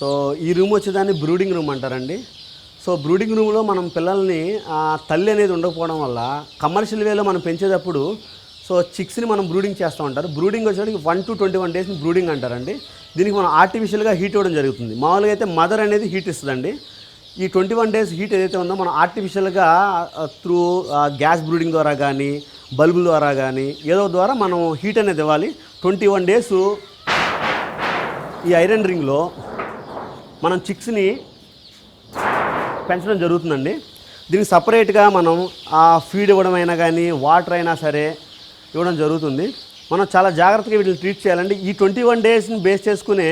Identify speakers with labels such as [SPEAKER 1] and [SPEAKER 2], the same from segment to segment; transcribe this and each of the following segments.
[SPEAKER 1] So ఈ room వచ్చేదాన్ని brooding room అంటారండి. సో బ్రూడింగ్ రూమ్లో మనం పిల్లల్ని తల్లి అనేది ఉండకపోవడం వల్ల కమర్షియల్ వేలో మనం పెంచేటప్పుడు సో చిక్స్ని మనం బ్రూడింగ్ చేస్తూ ఉంటారు. బ్రూడింగ్ వచ్చేటికి వన్ టు ట్వంటీ వన్ డేస్ని బ్రూడింగ్ అంటారండి. దీనికి మనం ఆర్టిఫిషియల్గా హీట్ ఇవ్వడం జరుగుతుంది. మామూలుగా అయితే మదర్ అనేది హీట్ ఇస్తుందండి. ఈ ట్వంటీ వన్ డేస్ హీట్ ఏదైతే ఉందో మనం ఆర్టిఫిషియల్గా త్రూ గ్యాస్ బ్రూడింగ్ ద్వారా కానీ బల్బు ద్వారా కానీ ఏదో ద్వారా మనం హీట్ అనేది ఇవ్వాలి. ట్వంటీ వన్ డేస్ ఈ ఐరన్ రింగ్లో మనం చిక్స్ని పెంచడం జరుగుతుందండి. దీనికి సపరేట్గా మనం ఆ ఫీడ్ ఇవ్వడం అయినా కానీ వాటర్ అయినా సరే ఇవ్వడం జరుగుతుంది. మనం చాలా జాగ్రత్తగా వీటిని ట్రీట్ చేయాలండి. ఈ ట్వంటీ వన్ డేస్ని బేస్ చేసుకునే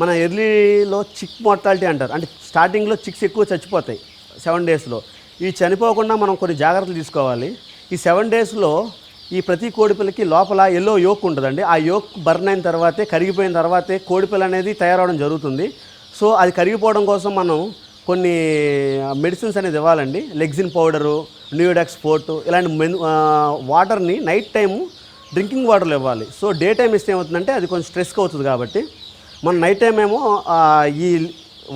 [SPEAKER 1] మన ఎర్లీలో చిక్ మార్టాలిటీ అంటారు. అంటే స్టార్టింగ్లో చిక్స్ ఎక్కువ చచ్చిపోతాయి సెవెన్ డేస్లో. ఇవి చనిపోకుండా మనం కొన్ని జాగ్రత్తలు తీసుకోవాలి. ఈ సెవెన్ డేస్లో ఈ ప్రతి కోడిపిల్లకి లోపల ఎల్లో యోక్ ఉంటుందండి. ఆ యోక్ బర్న్ అయిన తర్వాతే కరిగిపోయిన తర్వాతే కోడిపిల్ల అనేది తయారవడం జరుగుతుంది. సో అది కరిగిపోవడం కోసం మనం కొన్ని మెడిసిన్స్ అనేది ఇవ్వాలండి. లెగ్జిన్ పౌడరు న్యూడాక్స్ ఫోర్ట్ ఇలాంటి మెను వాటర్ని నైట్ టైము డ్రింకింగ్ వాటర్లు ఇవ్వాలి. సో డే టైం ఇస్తే ఏమవుతుందంటే అది కొంచెం స్ట్రెస్గా అవుతుంది కాబట్టి మనం నైట్ టైం ఏమో ఈ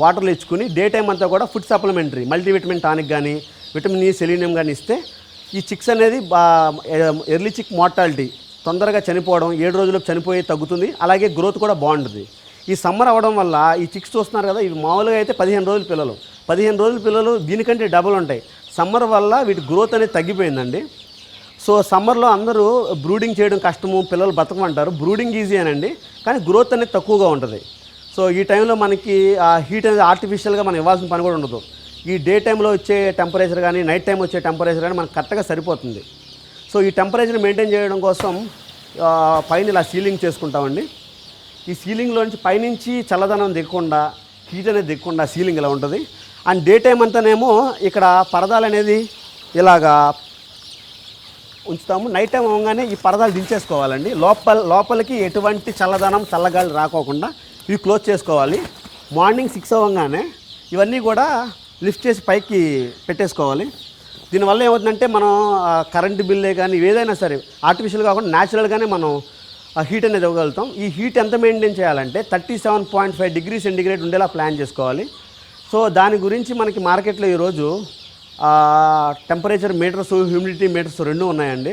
[SPEAKER 1] వాటర్లు ఇచ్చుకుని డే టైం అంతా కూడా ఫుడ్ సప్లిమెంటరీ మల్టీవిటమిన్ టానిక్ కానీ విటమిన్ ఈ సెలీనియం కానీ ఇస్తే ఈ చిక్స్ అనేది బా ఎర్లీ చిక్ మార్టాలిటీ తొందరగా చనిపోవడం ఏడు రోజులకు చనిపోయి తగ్గుతుంది. అలాగే గ్రోత్ కూడా బాగుంటుంది. ఈ సమ్మర్ అవ్వడం వల్ల ఈ చిక్స్ చూస్తున్నారు కదా ఇవి మామూలుగా అయితే పదిహేను రోజుల పిల్లలు. పదిహేను రోజుల పిల్లలు దీనికంటే డబుల్ ఉంటాయి. సమ్మర్ వల్ల వీటి గ్రోత్ అనేది తగ్గిపోయిందండి. సో సమ్మర్లో అందరూ బ్రూడింగ్ చేయడం కష్టము పిల్లలు బతకమంటారు. బ్రూడింగ్ ఈజీ అనండి కానీ గ్రోత్ అనేది తక్కువగా ఉంటుంది. సో ఈ టైంలో మనకి ఆ హీట్ అనేది ఆర్టిఫిషియల్గా మనం ఇవ్వాల్సిన పని కూడా ఉండదు. ఈ డే టైంలో వచ్చే టెంపరేచర్ కానీ నైట్ టైం వచ్చే టెంపరేచర్ కానీ మనకు కరెక్ట్గా సరిపోతుంది. సో ఈ టెంపరేచర్ మెయింటైన్ చేయడం కోసం పైన ఇలా సీలింగ్ చేసుకుంటామండి. ఈ సీలింగ్లో నుంచి పైనుంచి చల్లదనం దిగకుండా హీట్ అనేది దిగకుండా సీలింగ్ ఇలా ఉంటుంది? అండ్ డే టైం అంతానేమో ఇక్కడ పరదాలు అనేది ఇలాగా ఉంచుతాము. నైట్ టైం అవగానే ఈ పరదాలు దించేసుకోవాలండి. లోపల లోపలికి ఎటువంటి చల్లదనం చల్లగాలి రాకోకుండా ఇవి క్లోజ్ చేసుకోవాలి. మార్నింగ్ సిక్స్ అవ్వగానే ఇవన్నీ కూడా లిఫ్ట్ చేసి పైకి పెట్టేసుకోవాలి. దీనివల్ల ఏమవుతుందంటే మనం కరెంటు బిల్లే కానీ ఏదైనా సరే ఆర్టిఫిషియల్ కాకుండా న్యాచురల్గానే మనం ఆ హీట్ అనేది ఇవ్వగలుగుతాం. ఈ హీట్ ఎంత మెయింటైన్ చేయాలంటే thirty seven point five degree centigrade ఉండేలా ప్లాన్ చేసుకోవాలి. సో దాని గురించి మనకి మార్కెట్లో ఈరోజు టెంపరేచర్ మీటర్స్ హ్యూమిడిటీ మీటర్స్ రెండు ఉన్నాయండి.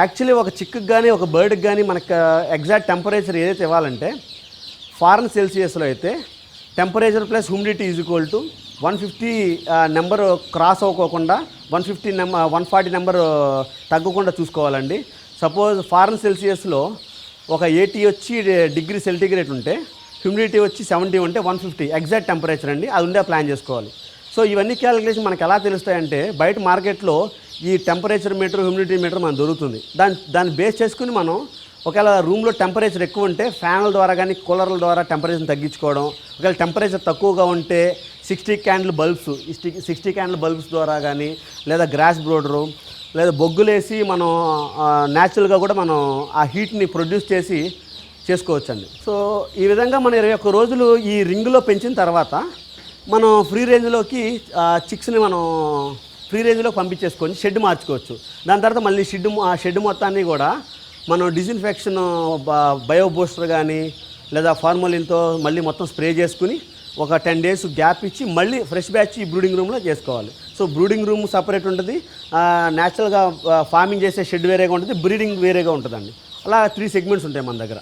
[SPEAKER 1] యాక్చువల్లీ ఒక చిక్కుకి కానీ ఒక బర్డ్కి కానీ మనకు ఎగ్జాక్ట్ టెంపరేచర్ ఏదైతే ఇవ్వాలంటే ఫారెన్ సెల్సియస్లో అయితే temperature plus humidity is equal to one fifty number cross అవ్వకోకుండా one fifty number one forty number తగ్గకుండా చూసుకోవాలండి. సపోజ్ ఫారెన్ సెల్సియస్లో ఒక ఎయిటీ వచ్చి డిగ్రీ సెంటిగ్రేడ్ ఉంటే హ్యూమిడిటీ వచ్చి సెవెంటీ ఉంటే వన్ ఫిఫ్టీ ఎగ్జాక్ట్ టెంపరేచర్ అండి అది ఉండే ప్లాన్ చేసుకోవాలి. సో ఇవన్నీ క్యాలిక్యులేషన్ మనకు ఎలా తెలుస్తాయంటే బయట మార్కెట్లో ఈ టెంపరేచర్ మీటర్ హ్యూమిడిటీ మీటర్ మనకు దొరుకుతుంది. దాని దాన్ని బేస్ చేసుకుని మనం ఒకవేళ రూమ్లో టెంపరేచర్ ఎక్కువ ఉంటే ఫ్యాన్ల ద్వారా కానీ కూలర్ల ద్వారా టెంపరేచర్ తగ్గించుకోవడం ఒకవేళ టెంపరేచర్ తక్కువగా ఉంటే sixty candle bulbs sixty candle bulbs ద్వారా కానీ లేదా గ్రాస్ బ్రోడరు లేదా బొగ్గులేసి మనం న్యాచురల్గా కూడా మనం ఆ హీట్ని ప్రొడ్యూస్ చేసి చేసుకోవచ్చండి. సో ఈ విధంగా మనం ఇరవై ఒక్క రోజులు ఈ రింగులో పెంచిన తర్వాత మనం ఫ్రీ రేంజ్లోకి చిక్స్ని మనం ఫ్రీ రేంజ్లో పంపించేసుకొని షెడ్ మార్చుకోవచ్చు. దాని తర్వాత మళ్ళీ షెడ్ ఆ షెడ్ మొత్తాన్ని కూడా మనం డిజిన్ఫెక్షన్ బయో బూస్టర్ కానీ లేదా ఫార్మలిన్తో మళ్ళీ మొత్తం స్ప్రే చేసుకుని ఒక టెన్ డేస్ గ్యాప్ ఇచ్చి మళ్ళీ ఫ్రెష్ బ్యాచ్ ఈ బ్రూడింగ్ రూమ్లో చేసుకోవాలి. సో బ్రూడింగ్ రూమ్ సపరేట్ ఉంటుంది. న్యాచురల్గా ఫార్మింగ్ చేసే షెడ్ వేరేగా ఉంటుంది బ్రీడింగ్ వేరేగా ఉంటుందండి. అలా త్రీ సెగ్మెంట్స్ ఉంటాయి మన దగ్గర.